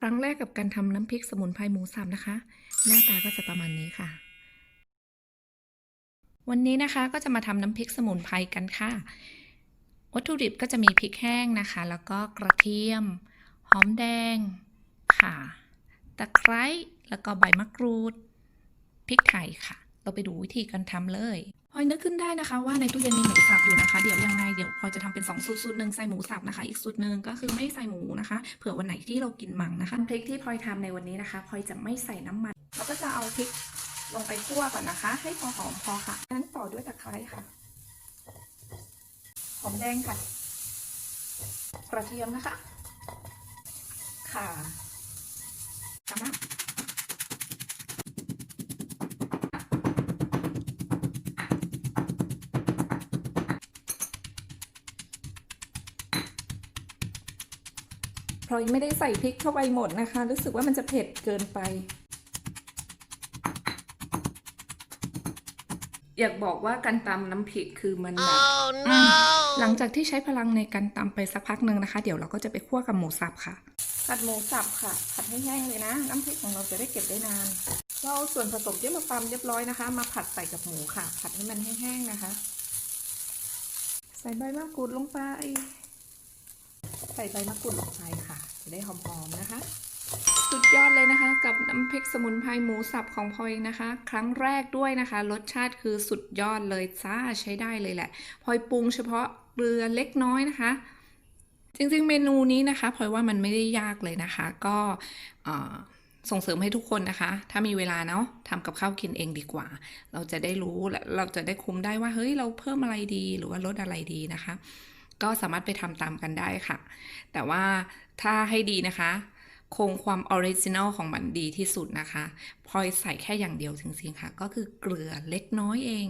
ครั้งแรกกับการทำน้ำพริกสมุนไพรหมูสับนะคะ หน้าตาก็จะประมาณนี้ค่ะ วันนี้นะคะก็จะมาทำน้ำพริกสมุนไพรกันค่ะ วัตถุดิบก็จะมีพริกแห้งนะคะ แล้วก็กระเทียม หอมแดงค่ะตะไคร้ แล้วก็ใบมะกรูด พริกไทยค่ะ เราไปดูวิธีการทำเลยพอยนึกขึ้นได้นะคะว่าในตู้เย็นมีหมูสับอยู่นะคะ เดี๋ยว เดี๋ยวพลอยจะทำเป็น2สูตรสูตรหนึ่งใส่หมูสับนะคะ อีกสูตรหนึ่งก็คือไม่ใส่หมูนะคะ เผื่อวันไหนที่เรากินมังนะคะพริกที่พลอยทำในวันนี้นะคะพลอยจะไม่ใส่น้ำมันเราก็จะเอาพริกลงไปคั่วก่อนนะคะ ให้พอหอมพอค่ะนั้นต่อด้วยตะไคร้ค่ะหอมแดงค่ะ กระเทียมนะคะ ค่ะตามมา พลอยไม่ได้ใส่พริกเข้าไปหมดนะคะ รู้สึกว่ามันจะเผ็ดเกินไป อยากบอกว่าการตำน้ำพริกคือมันแบบ Oh อืม no! หลังจากที่ใช้พลังในการตำไปสักพักหนึ่งนะคะ เดี๋ยวเราก็จะไปคั่วกับหมูสับค่ะ ผัดหมูสับค่ะ ผัดให้แห้งเลยนะ น้ำพริกของเราจะได้เก็บได้นาน เราเอาส่วนผสมที่มาตำเรียบร้อยนะคะ มาผัดใส่กับหมูค่ะ ผัดให้มันแห้งๆนะคะ ใส่ใบมะกรูดลงไป ใส่ใบมะกรูดลงไปค่ะ จะได้หอมๆนะคะ สุดยอดเลยนะคะ กับน้ำพริกสมุนไพรหมูสับของพลอยนะคะ ครั้งแรกด้วยนะคะ รสชาติคือสุดยอดเลยจ้าใช้ได้เลยแหละพลอยปรุงเฉพาะเกลือเล็กน้อยนะคะ จริงๆเมนูนี้นะคะพลอยว่ามันไม่ได้ยากเลยนะคะ ก็ส่งเสริมให้ทุกคนนะคะ ถ้ามีเวลาเนาะทำกับข้าวกินเองดีกว่า เราจะได้รู้และเราจะได้คุมได้ว่า เฮ้ย เราเพิ่มอะไรดี หรือว่าลดอะไรดีนะคะ ก็สามารถไปทำตามกันได้ค่ะ แต่ว่าถ้าให้ดีนะคะ คงความออริจินัลของมันดีที่สุดนะคะพลอยใส่แค่อย่างเดียวจริงๆค่ะ ก็คือเกลือเล็กน้อยเอง